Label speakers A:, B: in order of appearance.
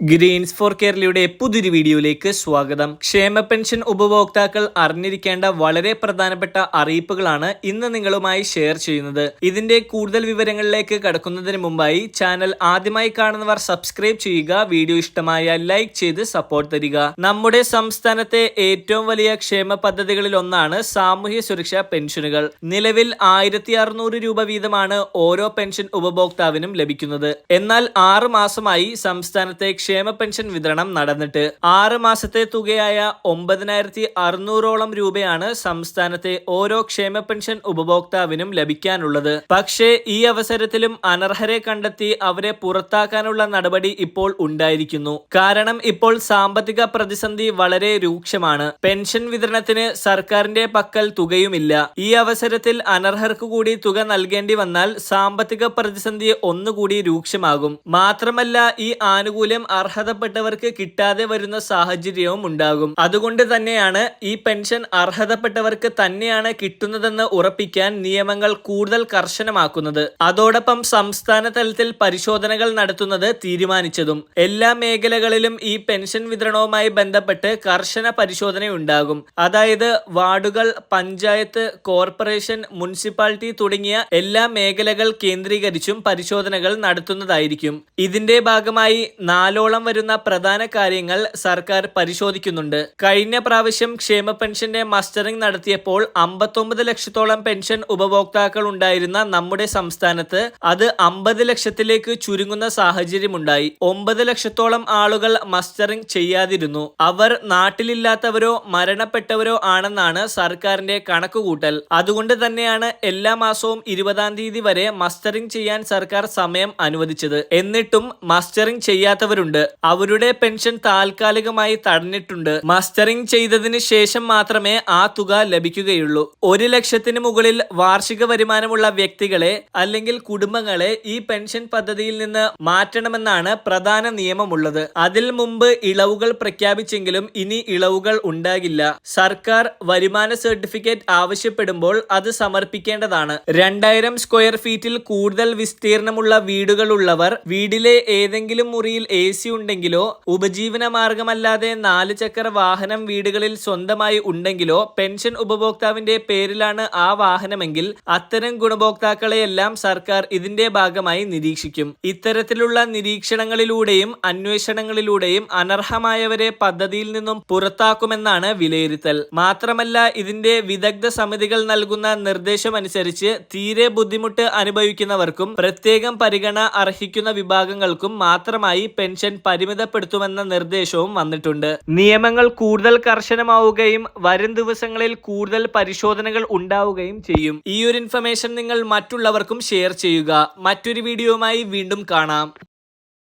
A: Green's four കേരളയുടെ പുതിയൊരു വീഡിയോയിലേക്ക് സ്വാഗതം. ക്ഷേമ പെൻഷൻ ഉപഭോക്താക്കൾ അറിഞ്ഞിരിക്കേണ്ട വളരെ പ്രധാനപ്പെട്ട അറിയിപ്പുകളാണ് ഇന്ന് നിങ്ങളുമായി ഷെയർ ചെയ്യുന്നത്. ഇതിന്റെ കൂടുതൽ വിവരങ്ങളിലേക്ക് കടക്കുന്നതിന് മുമ്പായി ചാനൽ ആദ്യമായി കാണുന്നവർ സബ്സ്ക്രൈബ് ചെയ്യുക വീഡിയോ ഇഷ്ടമായ ലൈക്ക് ചെയ്ത് സപ്പോർട്ട് തരിക. നമ്മുടെ സംസ്ഥാനത്തെ ഏറ്റവും വലിയ ക്ഷേമ പദ്ധതികളിൽ ഒന്നാണ് സാമൂഹ്യ സുരക്ഷാ പെൻഷനുകൾ. നിലവിൽ ആയിരത്തി രൂപ വീതമാണ് ഓരോ പെൻഷൻ ഉപഭോക്താവിനും ലഭിക്കുന്നത്. എന്നാൽ ആറ് മാസമായി സംസ്ഥാനത്തെ ക്ഷേമ പെൻഷൻ വിതരണം നടന്നിട്ട് ആറ് മാസത്തെ തുകയായ ഒമ്പതിനായിരത്തി അറുന്നൂറോളം രൂപയാണ് സംസ്ഥാനത്തെ ഓരോ ക്ഷേമ പെൻഷൻ ഉപഭോക്താവിനും ലഭിക്കാനുള്ളത്. പക്ഷേ ഈ അവസരത്തിലും അനർഹരെ കണ്ടെത്തി അവരെ പുറത്താക്കാനുള്ള നടപടി ഇപ്പോൾ ഉണ്ടായിരിക്കുന്നു. കാരണം ഇപ്പോൾ സാമ്പത്തിക പ്രതിസന്ധി വളരെ രൂക്ഷമാണ്. പെൻഷൻ വിതരണത്തിന് സർക്കാരിന്റെ പക്കൽ തുകയുമില്ല. ഈ അവസരത്തിൽ അനർഹർക്ക് കൂടി തുക നൽകേണ്ടി വന്നാൽ സാമ്പത്തിക പ്രതിസന്ധി ഒന്നുകൂടി രൂക്ഷമാകും. മാത്രമല്ല ഈ ആനുകൂല്യം അർഹതപ്പെട്ടവർക്ക് കിട്ടാതെ വരുന്ന സാഹചര്യവും ഉണ്ടാകും. അതുകൊണ്ട് തന്നെയാണ് ഈ പെൻഷൻ അർഹതപ്പെട്ടവർക്ക് തന്നെയാണ് കിട്ടുന്നതെന്ന് ഉറപ്പിക്കാൻ നിയമങ്ങൾ കൂടുതൽ കർശനമാക്കുന്നത്. അതോടൊപ്പം സംസ്ഥാന തലത്തിൽ പരിശോധനകൾ നടത്തുന്നത് തീരുമാനിച്ചതും. എല്ലാ മേഖലകളിലും ഈ പെൻഷൻ വിതരണവുമായി ബന്ധപ്പെട്ട് കർശന പരിശോധനയുണ്ടാകും. അതായത് വാർഡുകൾ പഞ്ചായത്ത് കോർപ്പറേഷൻ മുനിസിപ്പാലിറ്റി തുടങ്ങിയ എല്ലാ മേഖലകൾ കേന്ദ്രീകരിച്ചും പരിശോധനകൾ നടത്തുന്നതായിരിക്കും. ഇതിന്റെ ഭാഗമായി നാലോളം വരുന്ന പ്രധാന കാര്യങ്ങൾ സർക്കാർ പരിശോധിക്കുന്നുണ്ട്. കഴിഞ്ഞ പ്രാവശ്യം ക്ഷേമ പെൻഷന്റെ മസ്റ്ററിംഗ് നടത്തിയപ്പോൾ അമ്പത്തൊമ്പത് ലക്ഷത്തോളം പെൻഷൻ ഉപഭോക്താക്കൾ ഉണ്ടായിരുന്ന നമ്മുടെ സംസ്ഥാനത്ത് അത് അമ്പത് ലക്ഷത്തിലേക്ക് ചുരുങ്ങുന്ന സാഹചര്യമുണ്ടായി. ഒമ്പത് ലക്ഷത്തോളം ആളുകൾ മസ്റ്ററിംഗ് ചെയ്യാതിരുന്നു. അവർ നാട്ടിലില്ലാത്തവരോ മരണപ്പെട്ടവരോ ആണെന്നാണ് സർക്കാരിന്റെ കണക്കുകൂട്ടൽ. അതുകൊണ്ട് തന്നെയാണ് എല്ലാ മാസവും ഇരുപതാം തീയതി വരെ മസ്റ്ററിംഗ് ചെയ്യാൻ സർക്കാർ സമയം അനുവദിച്ചത്. എന്നിട്ടും മസ്റ്ററിംഗ് ചെയ്യാത്തവരുണ്ട്. അവരുടെ പെൻഷൻ താൽക്കാലികമായി തടഞ്ഞിട്ടുണ്ട്. മസ്റ്ററിംഗ് ചെയ്തതിന് ശേഷം മാത്രമേ ആ തുക ലഭിക്കുകയുള്ളൂ. ഒരു ലക്ഷത്തിന് മുകളിൽ വാർഷിക വരുമാനമുള്ള വ്യക്തികളെ അല്ലെങ്കിൽ കുടുംബങ്ങളെ ഈ പെൻഷൻ പദ്ധതിയിൽ നിന്ന് മാറ്റണമെന്നാണ് പ്രധാന നിയമമുള്ളത്. അതിൽ മുമ്പ് ഇളവുകൾ പ്രഖ്യാപിച്ചെങ്കിലും ഇനി ഇളവുകൾ ഉണ്ടാകില്ല. സർക്കാർ വരുമാന സർട്ടിഫിക്കറ്റ് ആവശ്യപ്പെടുമ്പോൾ അത് സമർപ്പിക്കേണ്ടതാണ്. രണ്ടായിരം സ്ക്വയർ ഫീറ്റിൽ കൂടുതൽ വിസ്തീർണമുള്ള വീടുകളുള്ളവർ വീടിലെ ഏതെങ്കിലും മുറിയിൽ എ സി ഉണ്ടെങ്കിലോ ഉപജീവന മാർഗമല്ലാതെ നാല് ചക്ര വാഹനം വീടുകളിൽ സ്വന്തമായി ഉണ്ടെങ്കിലോ പെൻഷൻ ഉപഭോക്താവിന്റെ പേരിലാണ് ആ വാഹനമെങ്കിൽ അത്തരം ഗുണഭോക്താക്കളെയെല്ലാം സർക്കാർ ഇതിന്റെ ഭാഗമായി നിരീക്ഷിക്കും. ഇത്തരത്തിലുള്ള നിരീക്ഷണങ്ങളിലൂടെയും അന്വേഷണങ്ങളിലൂടെയും അനർഹമായവരെ പദ്ധതിയിൽ നിന്നും പുറത്താക്കുമെന്നാണ് വിലയിരുത്തൽ. മാത്രമല്ല ഇതിന്റെ വിദഗ്ധ സമിതികൾ നൽകുന്ന നിർദ്ദേശമനുസരിച്ച് തീരെ ബുദ്ധിമുട്ട് അനുഭവിക്കുന്നവർക്കും പ്രത്യേകം പരിഗണന അർഹിക്കുന്ന വിഭാഗങ്ങൾക്കും മാത്രമായി പെൻഷൻ പരിമിതപ്പെടുത്തുമെന്ന നിർദ്ദേശവും വന്നിട്ടുണ്ട്. നിയമങ്ങൾ കൂടുതൽ കർശനമാവുകയും വരും ദിവസങ്ങളിൽ കൂടുതൽ പരിശോധനകൾ ഉണ്ടാവുകയും ചെയ്യും. ഈ ഒരു ഇൻഫർമേഷൻ നിങ്ങൾ മറ്റുള്ളവർക്കും ഷെയർ ചെയ്യുക. മറ്റൊരു വീഡിയോയുമായി വീണ്ടും കാണാം.